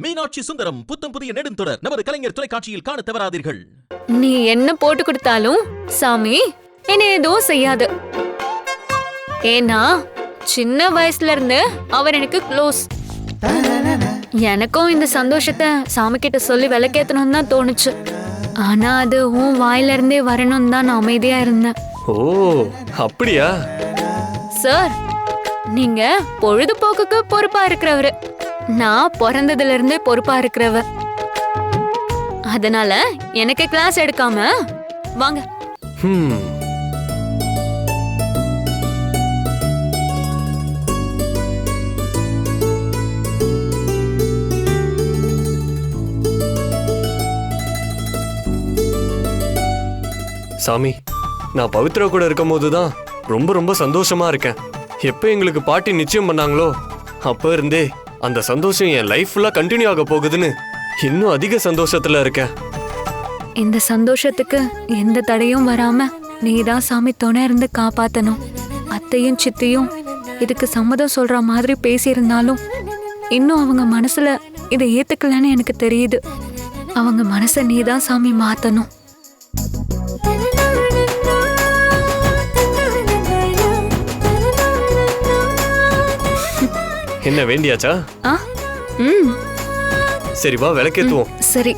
மீனாட்சி சுந்தரம் புத்தம் புதிய நெடுந்தொடர். நமது கலைஞர் தொலைக்காட்சியில் காணத் தவறாதீர்கள். நீ என்ன போட்டு கொடுத்தாலும் சாமி என்ன எதுவும் செய்யாது. ஏன்னா சின்ன வயசுல இருந்து அவர் எனக்கு க்ளோஸ் எனக்கும் இந்த சந்தோஷத்தை சாமி கிட்ட சொல்லி விளக்கேத்தணும்னு தான் தோணுச்சு. ஆனா அது உன் வாயில இருந்தே வரணும் தான் நான் அமைதியா இருந்தேன். ஓ அப்படியா? சார் நீங்க பொழுதுபோக்குக்கு பொறுப்பா இருக்கிறவரு. நான் பிறந்ததுல இருந்தே பொறுப்பா இருக்கிறவ. அதனால எனக்கு கிளாஸ் எடுக்காம வாங்க. சாமி நான் பவித்ரா கூட இருக்கும் தான் ரொம்ப ரொம்ப சந்தோஷமா இருக்கேன். எப்போ எங்களுக்கு பாட்டி நிச்சயம் பண்ணாங்களோ அப்போ இருந்தே அந்த சந்தோஷம் என் லைஃப் ஃபுல்லா கண்டினியூ ஆக போகுதுன்னு இன்னும் அதிக சந்தோஷத்துல இருக்கேன் இந்த சந்தோஷத்துக்கு எந்த தடையும் வராம நீதான் சாமி துணை இருந்து காப்பாத்தணும். அத்தையும் சித்தியும் இதுக்கு சம்மதம் சொல்ற மாதிரி பேசியிருந்தாலும் இன்னும் அவங்க மனசுல இதை ஏத்துக்கலன்னு எனக்கு தெரியுது. அவங்க மனசை நீ தான் சாமி மாத்தணும். என்ன வேண்டியாச்சா? ம். சரி வா விளக்கேத்துவோம். சரி.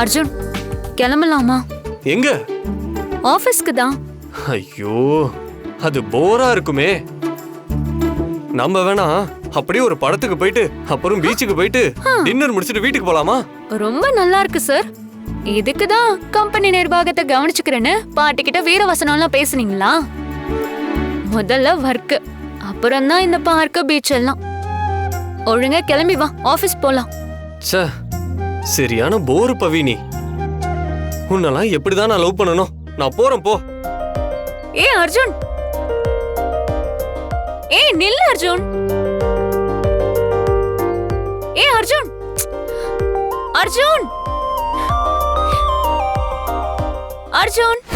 அர்ஜுன் கிளம்பலாமா? எங்க? ஆபீஸ்க்கு தான். ஐயோ அது போரா இருக்குமே. நம்ம வேணா அப்படியே ஒரு படத்துக்கு போயிட்டு அப்புறம் பீச்சுக்கு போயிட்டு டின்னர் முடிச்சிட்டு வீட்டுக்கு போலாமா? ரொம்ப நல்லா இருக்கு சார். இதுக்கு தான் கம்பெனி நிர்வாகத்தை கவனிச்சுக்கிறேன்னு பாட்டி கிட்ட வீர வசனம்லாம் பேசுனீங்களா? முதல்ல ஒர்க் அப்புறம் தான் இந்த பார்க்கு பீச் எல்லாம். ஒழுங்கா கிளம்பி வா ஆபீஸ் போலாம். ச்சே சரியான போர் பவினி. உன்னெல்லாம் எப்படிதான் நான் லவ் பண்ணணும் நான் போறேன் போ. ஏ அர்ஜுன். ஏ நில்லு அர்ஜுன். ஏ அர்ஜுன். அர்ஜுன். அர்ஜுன்.